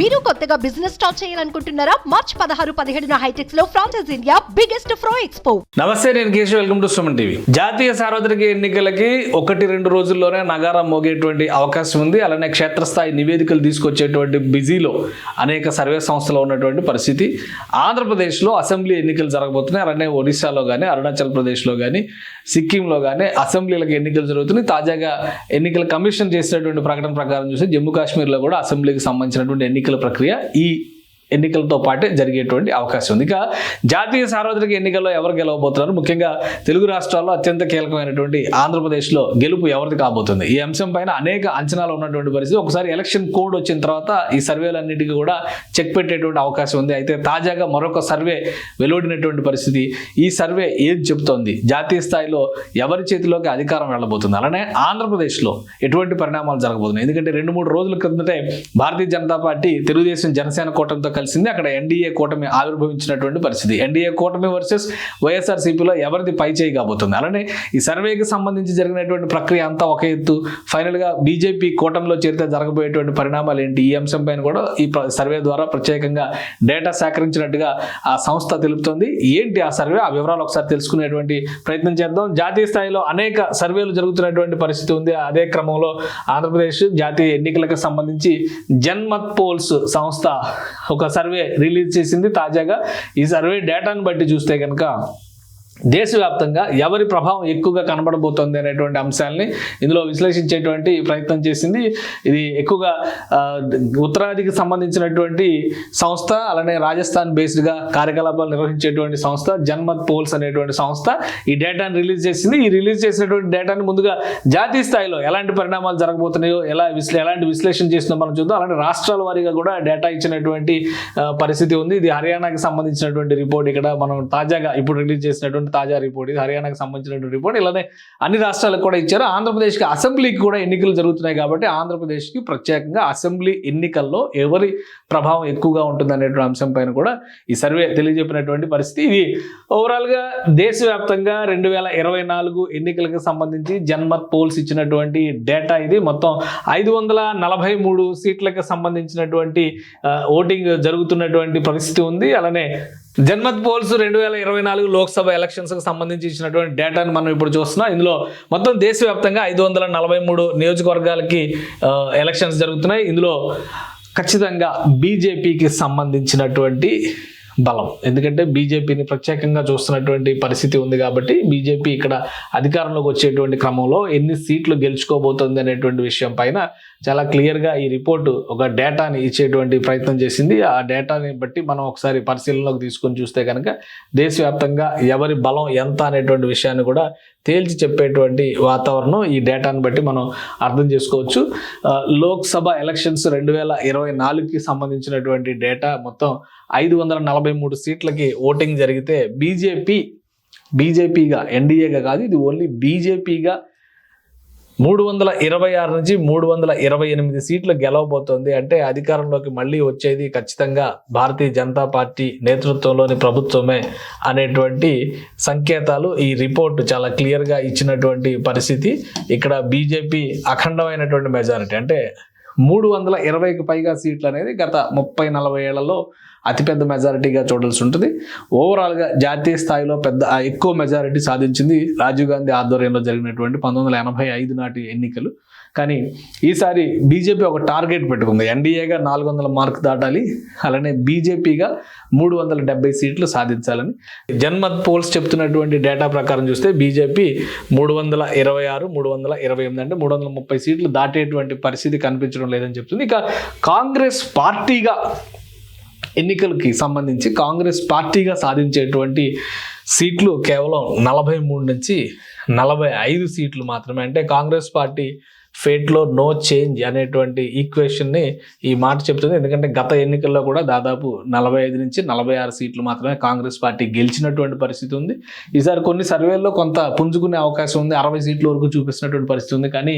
మీరు కొత్తగా business start చేయాలనుకుంటున్నారా? మార్చ్ పదహారు పదిహేడున హైటెక్స్లో franchise India biggest pro expo నమస్తే నేను Keshav. Welcome to Suman TV జాతీయ సార్వత్రిక ఎన్నికలకి ఒకటి రెండు రోజుల్లోనే నగారం మోగేటువంటి అవకాశం ఉంది. అలానే క్షేత్రస్థాయి నివేదికలు తీసుకొచ్చేటువంటి బిజీలో అనేక సర్వే సంస్థలు ఉన్నటువంటి పరిస్థితి. ఆంధ్రప్రదేశ్లో అసెంబ్లీ ఎన్నికలు జరగబోతున్నాయి. అలానే ఒడిశాలో కానీ అరుణాచల్ ప్రదేశ్లో కానీ సిక్కింలో కానీ అసెంబ్లీలకు ఎన్నికలు జరుగుతున్నాయి. తాజాగా ఎన్నికల కమిషన్ చేసినటువంటి ప్రకటన ప్రకారం చూస్తే జమ్మూ కాశ్మీర్లో కూడా అసెంబ్లీకి సంబంధించినటువంటి ఎన్నికలు ప్రక్రియ ఈ ఎన్నికలతో పాటే జరిగేటువంటి అవకాశం ఉంది. ఇక జాతీయ సార్వత్రిక ఎన్నికల్లో ఎవరు గెలవబోతున్నారు? ముఖ్యంగా తెలుగు రాష్ట్రాల్లో అత్యంత కీలకమైనటువంటి ఆంధ్రప్రదేశ్లో గెలుపు ఎవరిది కాబోతుంది? ఈ అంశం పైన అనేక అంచనాలు ఉన్నటువంటి పరిస్థితి. ఒకసారి ఎలక్షన్ కోడ్ వచ్చిన తర్వాత ఈ సర్వేలన్నిటికీ కూడా చెక్ పెట్టేటువంటి అవకాశం ఉంది. అయితే తాజాగా మరొక సర్వే వెలువడినటువంటి పరిస్థితి. ఈ సర్వే ఏది చెబుతోంది? జాతీయ స్థాయిలో ఎవరి చేతిలోకి అధికారం వెళ్ళబోతుంది? అలానే ఆంధ్రప్రదేశ్లో ఎటువంటి పరిణామాలు జరగబోతున్నాయి? ఎందుకంటే రెండు మూడు రోజుల క్రిందటే భారతీయ జనతా పార్టీ తెలుగుదేశం జనసేన కూటమితో కలిసింది. అక్కడ ఎన్డీఏ కూటమి ఆవిర్భవించినటువంటి పరిస్థితి. ఎన్డీఏ కూటమి వర్సెస్ వైఎస్ఆర్సీపీలో ఎవరిది పై చేయి కాబోతుంది. అలానే ఈ సర్వేకి సంబంధించి జరిగినటువంటి ప్రక్రియ అంతా ఒక ఎత్తు. ఫైనల్గా బీజేపీ కూటమిలో చేరితే జరగబోయేటువంటి పరిణామాలు ఏంటి? ఈ అంశం పైన కూడా ఈ సర్వే ద్వారా ప్రత్యేకంగా డేటా సేకరించినట్టుగా ఆ సంస్థ తెలుపుతోంది. ఏంటి ఆ సర్వే? ఆ వివరాలు ఒకసారి తెలుసుకునేటువంటి ప్రయత్నం చేద్దాం. జాతీయ స్థాయిలో అనేక సర్వేలు జరుగుతున్నటువంటి పరిస్థితి ఉంది. అదే క్రమంలో ఆంధ్రప్రదేశ్ జాతీయ ఎన్నికలకు సంబంధించి జన్మత్ పోల్స్ సంస్థ ఒక సర్వే రిలీజ్ చేసింది తాజాగా. ఈ సర్వే డేటాను బట్టి చూస్తే కనుక దేశవ్యాప్తంగా ఎవరి ప్రభావం ఎక్కువగా కనబడబోతోంది అనేటువంటి అంశాలని ఇందులో విశ్లేషించేటువంటి ప్రయత్నం చేసింది. ఇది ఎక్కువగా ఉత్తరాదికి సంబంధించినటువంటి సంస్థ అలానే రాజస్థాన్ బేస్డ్గా కార్యకలాపాలు నిర్వహించేటువంటి సంస్థ జన్మత్ పోల్స్ అనేటువంటి సంస్థ ఈ డేటాను రిలీజ్ చేసింది. ఈ రిలీజ్ చేసినటువంటి డేటాని ముందుగా జాతీయ స్థాయిలో ఎలాంటి పరిణామాలు జరగబోతున్నాయో ఎలా విశ్లే ఎలాంటి విశ్లేషణ చేస్తుందో మనం చూద్దాం. అలానే రాష్ట్రాల వారీగా కూడా డేటా ఇచ్చినటువంటి పరిస్థితి ఉంది. ఇది హర్యానాకి సంబంధించినటువంటి రిపోర్ట్. ఇక్కడ మనం తాజాగా ఇప్పుడు రిలీజ్ చేసినటువంటి తాజా రిపోర్ట్. ఇది హర్యానాకు సంబంధించినటువంటి రిపోర్ట్. ఇలానే అన్ని రాష్ట్రాలకు కూడా ఇచ్చారు. ఆంధ్రప్రదేశ్కి అసెంబ్లీకి కూడా ఎన్నికలు జరుగుతున్నాయి కాబట్టి ఆంధ్రప్రదేశ్కి ప్రత్యేకంగా అసెంబ్లీ ఎన్నికల్లో ఎవరి ప్రభావం ఎక్కువగా ఉంటుంది అనేటువంటి అంశం పైన కూడా ఈ సర్వే తెలియజెప్పినటువంటి పరిస్థితి. ఇది ఓవరాల్గా దేశవ్యాప్తంగా రెండు వేల ఇరవై నాలుగు ఎన్నికలకు సంబంధించి జన్మత్ పోల్స్ ఇచ్చినటువంటి డేటా ఇది. మొత్తం ఐదు వందల నలభై మూడు సీట్లకు సంబంధించినటువంటి ఓటింగ్ జరుగుతున్నటువంటి పరిస్థితి ఉంది. అలానే జన్మత్ పోల్స్ రెండు వేల ఇరవై నాలుగు లోక్సభ ఎలక్షన్స్కి సంబంధించి ఇచ్చినటువంటి డేటాను మనం ఇప్పుడు చూస్తున్నాం. ఇందులో మొత్తం దేశవ్యాప్తంగా ఐదు వందల నలభై మూడు నియోజకవర్గాలకి ఎలక్షన్స్ జరుగుతున్నాయి. ఇందులో ఖచ్చితంగా బీజేపీకి సంబంధించినటువంటి బలం. ఎందుకంటే బీజేపీని ప్రత్యేకంగా చూస్తున్నటువంటి పరిస్థితి ఉంది కాబట్టి బీజేపీ ఇక్కడ అధికారంలోకి వచ్చేటువంటి క్రమంలో ఎన్ని సీట్లు గెలుచుకోబోతుంది అనేటువంటి విషయం పైన చాలా క్లియర్గా ఈ రిపోర్టు ఒక డేటాని ఇచ్చేటువంటి ప్రయత్నం చేసింది. ఆ డేటాని బట్టి మనం ఒకసారి పరిశీలనలోకి తీసుకొని చూస్తే కనుక దేశవ్యాప్తంగా ఎవరి బలం ఎంత అనేటువంటి విషయాన్ని కూడా తేల్చి చెప్పేటువంటి వాతావరణం ఈ డేటాను బట్టి మనం అర్థం చేసుకోవచ్చు. లోక్సభ ఎలక్షన్స్ రెండు వేల ఇరవై నాలుగుకి సంబంధించినటువంటి డేటా మొత్తం ఐదు వందల నలభై మూడు సీట్లకి ఓటింగ్ జరిగితే బీజేపీ బీజేపీగా ఎన్డీఏగా కాదు ఇది ఓన్లీ బీజేపీగా మూడు వందల ఇరవై ఆరు నుంచి మూడు వందల ఇరవై ఎనిమిది సీట్లు గెలవబోతోంది. అంటే అధికారంలోకి మళ్ళీ వచ్చేది ఖచ్చితంగా భారతీయ జనతా పార్టీ నేతృత్వంలోని ప్రభుత్వమే అనేటువంటి సంకేతాలు ఈ రిపోర్ట్ చాలా క్లియర్గా ఇచ్చినటువంటి పరిస్థితి. ఇక్కడ బీజేపీ అఖండమైనటువంటి మెజారిటీ అంటే మూడు వందల ఇరవైకి పైగా సీట్లు అనేది గత ముప్పై నలభై ఏళ్ళలో అతిపెద్ద మెజారిటీగా చూడాల్సి ఉంటుంది. ఓవరాల్గా జాతీయ స్థాయిలో పెద్ద ఎక్కువ మెజారిటీ సాధించింది రాజీవ్ గాంధీ ఆధ్వర్యంలో జరిగినటువంటి పంతొమ్మిది వందల ఎనభై ఐదు నాటి ఎన్నికలు. కానీ ఈసారి బీజేపీ ఒక టార్గెట్ పెట్టుకుంది. ఎన్డీఏగా నాలుగు వందల మార్క్ దాటాలి అలానే బీజేపీగా మూడు వందల డెబ్బై సీట్లు సాధించాలని. జన్మత్ పోల్స్ చెప్తున్నటువంటి డేటా ప్రకారం చూస్తే బీజేపీ మూడు వందల ఇరవై ఆరు మూడు వందల ఇరవై ఎనిమిది అంటే మూడు వందల ముప్పై సీట్లు దాటేటువంటి పరిస్థితి కనిపించడం లేదని చెప్తుంది. ఇక కాంగ్రెస్ పార్టీగా ఎన్నికలకి సంబంధించి కాంగ్రెస్ పార్టీగా సాధించేటువంటి సీట్లు కేవలం నలభై మూడు నుంచి నలభై ఐదు సీట్లు మాత్రమే. అంటే కాంగ్రెస్ పార్టీ ఫేట్లో నో చేంజ్ అనేటువంటి ఈక్వేషన్ని ఈ మాట చెప్తుంది. ఎందుకంటే గత ఎన్నికల్లో కూడా దాదాపు నలభై ఐదు నుంచి నలభై ఆరు సీట్లు మాత్రమే కాంగ్రెస్ పార్టీ గెలిచినటువంటి పరిస్థితి ఉంది. ఈసారి కొన్ని సర్వేల్లో కొంత పుంజుకునే అవకాశం ఉంది. అరవై సీట్ల వరకు చూపిస్తున్నటువంటి పరిస్థితి ఉంది. కానీ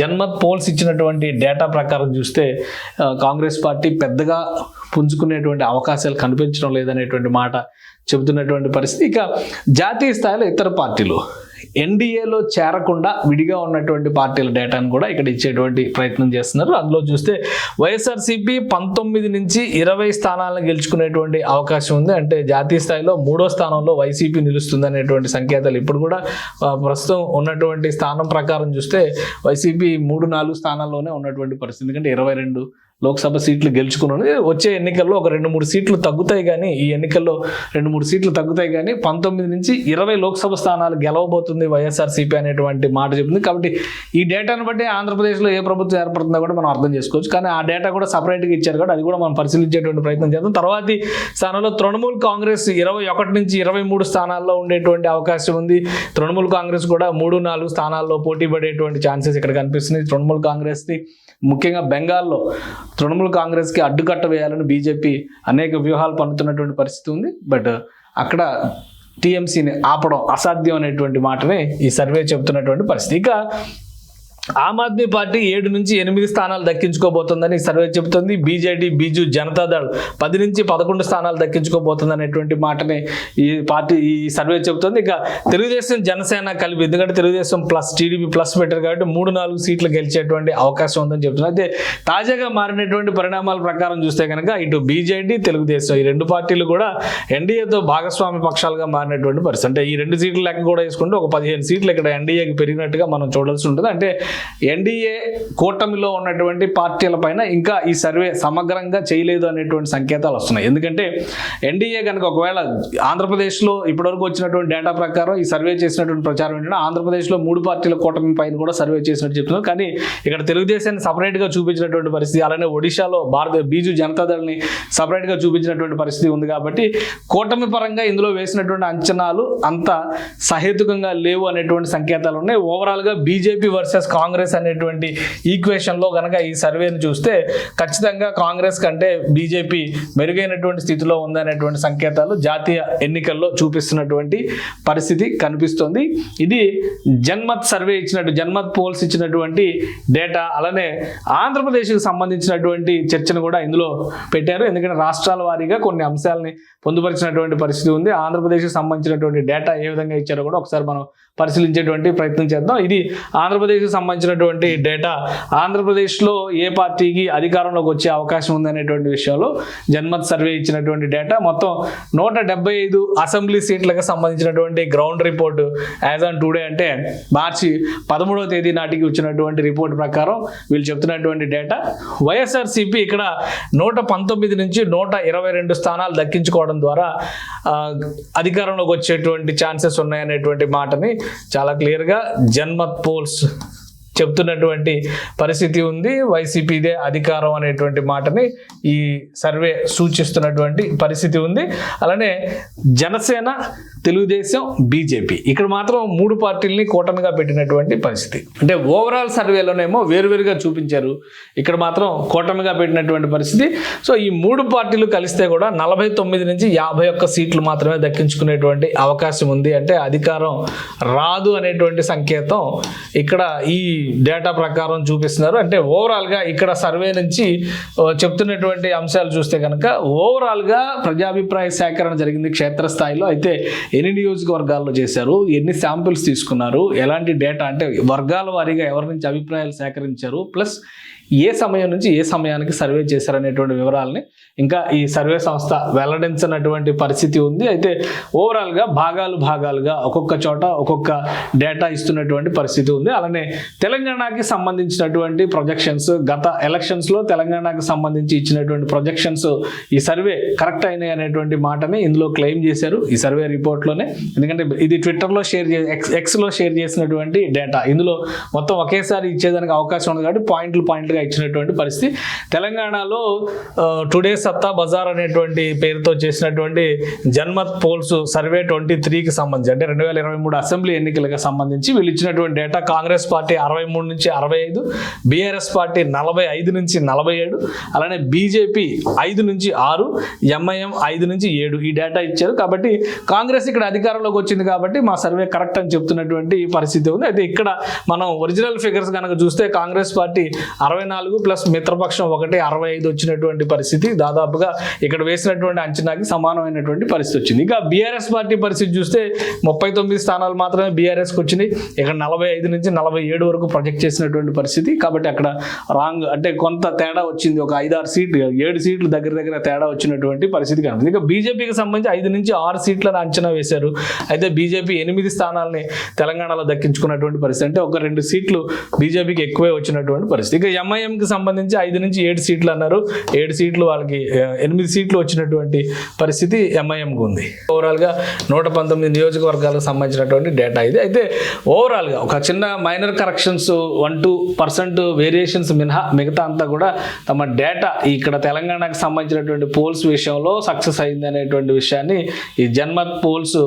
జన్మత్ పోల్స్ ఇచ్చినటువంటి డేటా ప్రకారం చూస్తే కాంగ్రెస్ పార్టీ పెద్దగా పుంజుకునేటువంటి అవకాశాలు కనిపించడం లేదనేటువంటి మాట చెబుతున్నటువంటి పరిస్థితి. ఇక జాతీయ స్థాయిలో ఇతర పార్టీలు ఎన్డీఏలో చేరకుండా విడిగా ఉన్నటువంటి పార్టీల డేటాను కూడా ఇక్కడ ఇచ్చేటువంటి ప్రయత్నం చేస్తున్నారు. అందులో చూస్తే వైఎస్ఆర్సీపీ పంతొమ్మిది నుంచి ఇరవై స్థానాలను గెలుచుకునేటువంటి అవకాశం ఉంది. అంటే జాతీయ స్థాయిలో మూడో స్థానంలో వైసీపీ నిలుస్తుంది అనేటువంటి సంకేతాలు ఇప్పుడు కూడా ప్రస్తుతం ఉన్నటువంటి స్థానం ప్రకారం చూస్తే వైసీపీ మూడు నాలుగు స్థానాల్లోనే ఉన్నటువంటి పరిస్థితి. ఎందుకంటే ఇరవై రెండు లోక్సభ సీట్లు గెలుచుకున్నది వచ్చే ఎన్నికల్లో ఒక రెండు మూడు సీట్లు తగ్గుతాయి కానీ ఈ ఎన్నికల్లో రెండు మూడు సీట్లు తగ్గుతాయి కానీ పంతొమ్మిది నుంచి ఇరవై లోక్సభ స్థానాలు గెలవబోతుంది వైఎస్ఆర్సీపీ అనేటువంటి మాట చెప్తుంది కాబట్టి ఈ డేటాను బట్టి ఆంధ్రప్రదేశ్లో ఏ ప్రభుత్వం ఏర్పడుతుందో కూడా మనం అర్థం చేసుకోవచ్చు. కానీ ఆ డేటా కూడా సపరేట్గా ఇచ్చారు కాబట్టి అది కూడా మనం పరిశీలించేటువంటి ప్రయత్నం చేద్దాం. తర్వాతి స్థానంలో తృణమూల్ కాంగ్రెస్ ఇరవై ఒకటి నుంచి ఇరవై మూడు స్థానాల్లో ఉండేటువంటి అవకాశం ఉంది. తృణమూల్ కాంగ్రెస్ కూడా మూడు నాలుగు స్థానాల్లో పోటీ పడేటువంటి ఛాన్సెస్ ఇక్కడ కనిపిస్తుంది తృణమూల్ కాంగ్రెస్ది ముఖ్యంగా బెంగాల్లో తృణమూల్ కాంగ్రెస్కి అడ్డుకట్ట వేయాలని బీజేపీ అనేక వ్యూహాలు పన్నుతున్నటువంటి పరిస్థితి ఉంది. బట్ అక్కడ టీఎంసీని ఆపడం అసాధ్యం అనేటువంటి మాటని ఈ సర్వే చెబుతున్నటువంటి పరిస్థితి. ఇక ఆమ్ ఆద్మీ పార్టీ ఏడు నుంచి ఎనిమిది స్థానాలు దక్కించుకోబోతుందని సర్వే చెబుతుంది. బీజేడీ బీజు జనతాదళ్ పది నుంచి పదకొండు స్థానాలు దక్కించుకోబోతుంది అనేటువంటి మాటని ఈ పార్టీ ఈ సర్వే చెబుతుంది. ఇక తెలుగుదేశం జనసేన కలిపి ఎందుకంటే తెలుగుదేశం ప్లస్ టీడీపీ ప్లస్ పెట్టారు కాబట్టి మూడు నాలుగు సీట్లు గెలిచేటువంటి అవకాశం ఉందని చెప్తున్నారు అయితే తాజాగా మారినటువంటి పరిణామాల ప్రకారం చూస్తే కనుక ఇటు బీజేడీ తెలుగుదేశం ఈ రెండు పార్టీలు కూడా ఎన్డీఏతో భాగస్వామి పక్షాలుగా మారినటువంటి పరిస్థితి. అంటే ఈ రెండు సీట్లు లెక్క కూడా వేసుకుంటే ఒక పదిహేను సీట్లు ఇక్కడ ఎన్డీఏకి పెరిగినట్టుగా మనం చూడాల్సి ఉంటుంది. అంటే ఎన్డీఏ కూటమిలో ఉన్నటువంటి పార్టీల పైన ఇంకా ఈ సర్వే సమగ్రంగా చేయలేదు అనేటువంటి సంకేతాలు వస్తున్నాయి. ఎందుకంటే ఎన్డీఏ కనుక ఒకవేళ ఆంధ్రప్రదేశ్లో ఇప్పటివరకు వచ్చినటువంటి డేటా ప్రకారం ఈ సర్వే చేసినటువంటి ప్రచారం ఏంటంటే ఆంధ్రప్రదేశ్లో మూడు పార్టీల కూటమి పైన కూడా సర్వే చేసినట్టు చెప్తున్నారు. కానీ ఇక్కడ తెలుగుదేశాన్ని సపరేట్గా చూపించినటువంటి పరిస్థితి అలానే ఒడిశాలో భారత బీజు జనతాదళని సపరేట్గా చూపించినటువంటి పరిస్థితి ఉంది కాబట్టి కూటమి పరంగా ఇందులో వేసినటువంటి అంచనాలు అంత సహేతుకంగా లేవు అనేటువంటి సంకేతాలు ఉన్నాయి. ఓవరాల్గా బీజేపీ వర్సెస్ కాంగ్రెస్ అనేటువంటి ఈక్వేషన్లో కనుక ఈ సర్వేని చూస్తే ఖచ్చితంగా కాంగ్రెస్ కంటే బీజేపీ మెరుగైనటువంటి స్థితిలో ఉందనేటువంటి సంకేతాలు జాతీయ ఎన్నికల్లో చూపిస్తున్నటువంటి పరిస్థితి కనిపిస్తుంది. ఇది జన్మత్ సర్వే ఇచ్చినట్టు జన్మత్ పోల్స్ ఇచ్చినటువంటి డేటా అలానే ఆంధ్రప్రదేశ్కి సంబంధించినటువంటి చర్చను కూడా ఇందులో పెట్టారు. ఎందుకంటే రాష్ట్రాల వారీగా కొన్ని అంశాలని పొందుపరిచినటువంటి పరిస్థితి ఉంది. ఆంధ్రప్రదేశ్కి సంబంధించినటువంటి డేటా ఏ విధంగా ఇచ్చారో కూడా ఒకసారి మనం పరిశీలించేటువంటి ప్రయత్నం చేద్దాం. ఇది ఆంధ్రప్రదేశ్కి సంబంధించినటువంటి డేటా. ఆంధ్రప్రదేశ్లో ఏ పార్టీకి అధికారంలోకి వచ్చే అవకాశం ఉందనేటువంటి విషయంలో జన్మత్ సర్వే ఇచ్చినటువంటి డేటా. మొత్తం నూట ఐదు అసెంబ్లీ సీట్లకు సంబంధించినటువంటి ground report as on today అంటే మార్చి పదమూడవ తేదీ నాటికి వచ్చినటువంటి రిపోర్ట్ ప్రకారం వీళ్ళు చెప్తున్నటువంటి డేటా. వైఎస్ఆర్సీపీ ఇక్కడ నూట పంతొమ్మిది నుంచి నూట ఇరవై రెండు స్థానాలు దక్కించుకోవడం ద్వారా అధికారంలోకి వచ్చేటువంటి ఛాన్సెస్ ఉన్నాయనేటువంటి మాటని చాలా క్లియర్గా జన్మత్ పోల్స్ చెప్తున్నటువంటి పరిస్థితి ఉంది. వైసీపీదే అధికారం అనేటువంటి మాటని ఈ సర్వే సూచిస్తున్నటువంటి పరిస్థితి ఉంది. అలానే జనసేన తెలుగుదేశం బీజేపీ. ఇక్కడ మాత్రం మూడు పార్టీలని కూటమిగా పెట్టినటువంటి పరిస్థితి. అంటే ఓవరాల్ సర్వేలోనేమో వేరువేరుగా చూపించారు. ఇక్కడ మాత్రం కూటమిగా పెట్టినటువంటి పరిస్థితి. సో ఈ మూడు పార్టీలు కలిస్తే కూడా నలభై తొమ్మిది నుంచి యాభై ఒక్క సీట్లు మాత్రమే దక్కించుకునేటువంటి అవకాశం ఉంది. అంటే అధికారం రాదు అనేటువంటి సంకేతం ఇక్కడ ఈ డేటా ప్రకారం చూపిస్తున్నారు. అంటే ఓవరాల్గా ఇక్కడ సర్వే నుంచి చెప్తున్నటువంటి అంశాలు చూస్తే కనుక ఓవరాల్గా ప్రజాభిప్రాయ సేకరణ జరిగింది క్షేత్రస్థాయిలో. అయితే ఎన్ని నియోజకవర్గాల్లో చేశారు? ఎన్ని శాంపిల్స్ తీసుకున్నారు? ఎలాంటి డేటా? అంటే వర్గాల వారీగా ఎవరి నుంచి అభిప్రాయాలు సేకరించారు? ప్లస్ ఏ సమయం నుంచి ఏ సమయానికి సర్వే చేశారనేటువంటి వివరాలని ఇంకా ఈ సర్వే సంస్థ వెల్లడించినటువంటి పరిస్థితి ఉంది. అయితే ఓవరాల్గా భాగాలు భాగాలుగా ఒక్కొక్క చోట ఒక్కొక్క డేటా ఇస్తున్నటువంటి పరిస్థితి ఉంది. అలానే తెలంగాణకి సంబంధించినటువంటి ప్రొజెక్షన్స్ గత ఎలక్షన్స్లో తెలంగాణకి సంబంధించి ఇచ్చినటువంటి ప్రొజెక్షన్స్ ఈ సర్వే కరెక్ట్ అయినాయి అనేటువంటి మాటని ఇందులో క్లెయిమ్ చేశారు ఈ సర్వే రిపోర్ట్లోనే. ఎందుకంటే ఇది ట్విట్టర్లో షేర్ చే ఎక్స్ ఎక్స్లో షేర్ చేసినటువంటి డేటా ఇందులో మొత్తం ఒకేసారి ఇచ్చేదానికి అవకాశం ఉంది కాబట్టి పాయింట్లు గా ఇచ్చినటువంటి పరిస్థితి. తెలంగాణలో టుడే సత్తా బజార్ అనేటువంటి పేరుతో చేసినటువంటి జన్మత్ పోల్స్ సర్వే ట్వంటీ త్రీకి సంబంధించి అంటే రెండు వేల ఇరవై మూడు అసెంబ్లీ ఎన్నికలకు సంబంధించి వీళ్ళు ఇచ్చినటువంటి డేటా కాంగ్రెస్ పార్టీ అరవై మూడు నుంచి అరవై ఐదు బీఆర్ఎస్ పార్టీ నలభై ఐదు నుంచి నలభై ఏడు అలానే బీజేపీ ఐదు నుంచి ఆరు ఎంఐఎం ఐదు నుంచి ఏడు ఈ డేటా ఇచ్చారు. కాబట్టి కాంగ్రెస్ ఇక్కడ అధికారంలోకి వచ్చింది కాబట్టి మా సర్వే కరెక్ట్ అని చెప్తున్నటువంటి పరిస్థితి ఉంది. అయితే ఇక్కడ మనం ఒరిజినల్ ఫిగర్స్ కనుక చూస్తే కాంగ్రెస్ పార్టీ అరవై నాలుగు ప్లస్ మిత్రపక్షం ఒకటి అరవై ఐదు వచ్చినటువంటి పరిస్థితి. దాదాపుగా ఇక్కడ వేసినటువంటి అంచనాకి సమానమైనటువంటి పరిస్థితి వచ్చింది. ఇక బీఆర్ఎస్ పార్టీ పరిస్థితి చూస్తే ముప్పై తొమ్మిది స్థానాలు మాత్రమే బీఆర్ఎస్కి వచ్చినాయి. ఇక్కడ నలభై ఐదు నుంచి నలభై ఏడు వరకు ప్రొజెక్ట్ చేసినటువంటి పరిస్థితి. కాబట్టి అక్కడ రాంగ్ అంటే కొంత తేడా వచ్చింది. ఒక ఐదు ఆరు సీట్లు ఏడు సీట్లు దగ్గర దగ్గర తేడా వచ్చినటువంటి పరిస్థితి కనిపిస్తుంది ఇక బీజేపీకి సంబంధించి ఐదు నుంచి ఆరు సీట్లను అంచనా వేశారు. అయితే బీజేపీ ఎనిమిది స్థానాలని తెలంగాణలో దక్కించుకున్నటువంటి పరిస్థితి. అంటే ఒక రెండు సీట్లు బీజేపీకి ఎక్కువే వచ్చినటువంటి పరిస్థితి. ఇక ఎంఐఎంకి సంబంధించి ఐదు నుంచి ఏడు సీట్లు అన్నారు. ఏడు సీట్లు వాళ్ళకి ఎనిమిది సీట్లు వచ్చినటువంటి పరిస్థితి ఎంఐఎంకి ఉంది. ఓవరాల్గా నూట పంతొమ్మిది నియోజకవర్గాలకు సంబంధించినటువంటి డేటా ఇది. అయితే ఓవరాల్గా ఒక చిన్న minor corrections one two percent variations మినహా మిగతా అంతా కూడా తమ డేటా ఇక్కడ తెలంగాణకు సంబంధించినటువంటి పోల్స్ విషయంలో సక్సెస్ అయింది అనేటువంటి విషయాన్ని ఈ జన్మత్ పోల్స్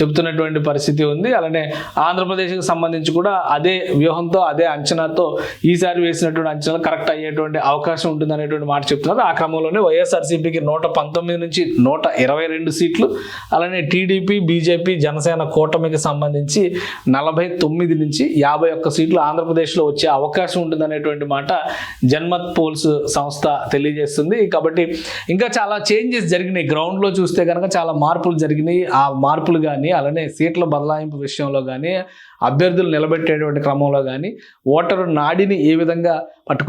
చెబుతున్నటువంటి పరిస్థితి ఉంది. అలానే ఆంధ్రప్రదేశ్కి సంబంధించి కూడా అదే వ్యూహంతో అదే అంచనాతో ఈసారి వేసినటువంటి అంచనాలు కరెక్ట్ అయ్యేటువంటి అవకాశం ఉంటుంది అనేటువంటి మాట చెప్తున్నారు. ఆ క్రమంలోనే వైఎస్ఆర్సీపీకి నూట పంతొమ్మిది నుంచి నూట ఇరవై రెండు సీట్లు అలానే టీడీపీ బీజేపీ జనసేన కూటమికి సంబంధించి నలభై తొమ్మిది నుంచి యాభై ఒక్క సీట్లు ఆంధ్రప్రదేశ్లో వచ్చే అవకాశం ఉంటుంది అనేటువంటి మాట జన్మత్ పోల్స్ సంస్థ తెలియజేస్తుంది. కాబట్టి ఇంకా చాలా చేంజెస్ జరిగినాయి. గ్రౌండ్లో చూస్తే కనుక చాలా మార్పులు జరిగినాయి. ఆ మార్పులు కానీ అలానే సీట్ల బదలాయింపు విషయంలో కానీ అభ్యర్థులు నిలబెట్టేటువంటి క్రమంలో కానీ ఓటరు నాడిని ఏ విధంగా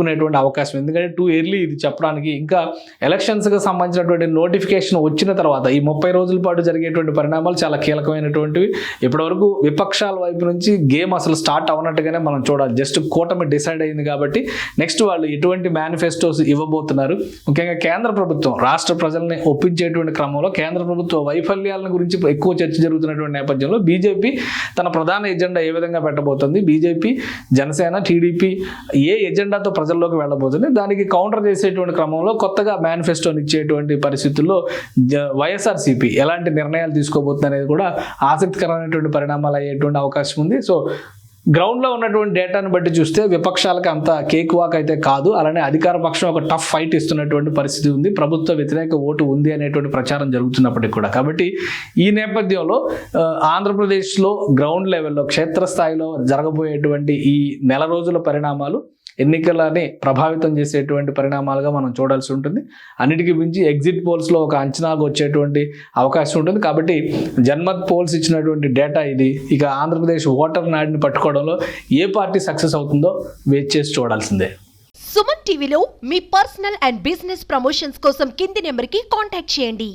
పట్టుకునేటువంటి అవకాశం. ఎందుకంటే టూ ఎర్లీ ఇది చెప్పడానికి. ఇంకా ఎలక్షన్స్కి సంబంధించినటువంటి నోటిఫికేషన్ వచ్చిన తర్వాత ఈ ముప్పై రోజుల పాటు జరిగేటువంటి పరిణామాలు చాలా కీలకమైనటువంటివి. ఇప్పటివరకు విపక్షాల వైపు నుంచి గేమ్ అసలు స్టార్ట్ అవనట్టుగానే మనం చూడాలి. జస్ట్ కూటమి డిసైడ్ అయింది కాబట్టి నెక్స్ట్ వాళ్ళు ఎటువంటి మేనిఫెస్టోస్ ఇవ్వబోతున్నారు? ముఖ్యంగా కేంద్ర ప్రభుత్వం రాష్ట్ర ప్రజల్ని ఒప్పించేటువంటి క్రమంలో కేంద్ర ప్రభుత్వ వైఫల్యాలను గురించి ఎక్కువ చర్చ జరుగుతున్నటువంటి నేపథ్యంలో బీజేపీ తన ప్రధాన ఎజెండా ఏ విధంగా పెట్టబోతుంది? బీజేపీ జనసేన టీడీపీ ఏ ఎజెండాతో ప్రజల్లోకి వెళ్ళబోతుంది. దానికి కౌంటర్ చేసేటువంటి క్రమంలో కొత్తగా మేనిఫెస్టోని ఇచ్చేటువంటి పరిస్థితుల్లో జ- వైఎస్ఆర్సీపీ ఎలాంటి నిర్ణయాలు తీసుకోబోతుంది అనేది కూడా ఆసక్తికరమైనటువంటి పరిణామాలు అయ్యేటువంటి అవకాశం ఉంది. సో గ్రౌండ్లో ఉన్నటువంటి డేటాను బట్టి చూస్తే విపక్షాలకు అంత కేక్ వాక్ అయితే కాదు. అలానే అధికార పక్షం ఒక టఫ్ ఫైట్ ఇస్తున్నటువంటి పరిస్థితి ఉంది. ప్రభుత్వ వ్యతిరేక ఓటు ఉంది అనేటువంటి ప్రచారం జరుగుతున్నప్పటికీ కూడా. కాబట్టి ఈ నేపథ్యంలో ఆంధ్రప్రదేశ్లో గ్రౌండ్ లెవెల్లో క్షేత్రస్థాయిలో జరగబోయేటువంటి ఈ నెల రోజుల పరిణామాలు ఎన్నికలని ప్రభావితం చేసేటువంటి పరిణామాలుగా మనం చూడాల్సి ఉంటుంది. అన్నిటికీ మించి ఎగ్జిట్ పోల్స్లో ఒక అంచనాకు వచ్చేటువంటి అవకాశం ఉంటుంది. కాబట్టి జన్మత్ పోల్స్ ఇచ్చినటువంటి డేటా ఇది. ఇక ఆంధ్రప్రదేశ్ ఓటర్ నాడిని పట్టుకోవడంలో ఏ పార్టీ సక్సెస్ అవుతుందో వెయిట్ చేసి చూడాల్సిందే. సుమన్ టీవీలో మీ పర్సనల్ అండ్ బిజినెస్ ప్రమోషన్స్ కోసం కింది నెంబర్కి కాంటాక్ట్ చేయండి.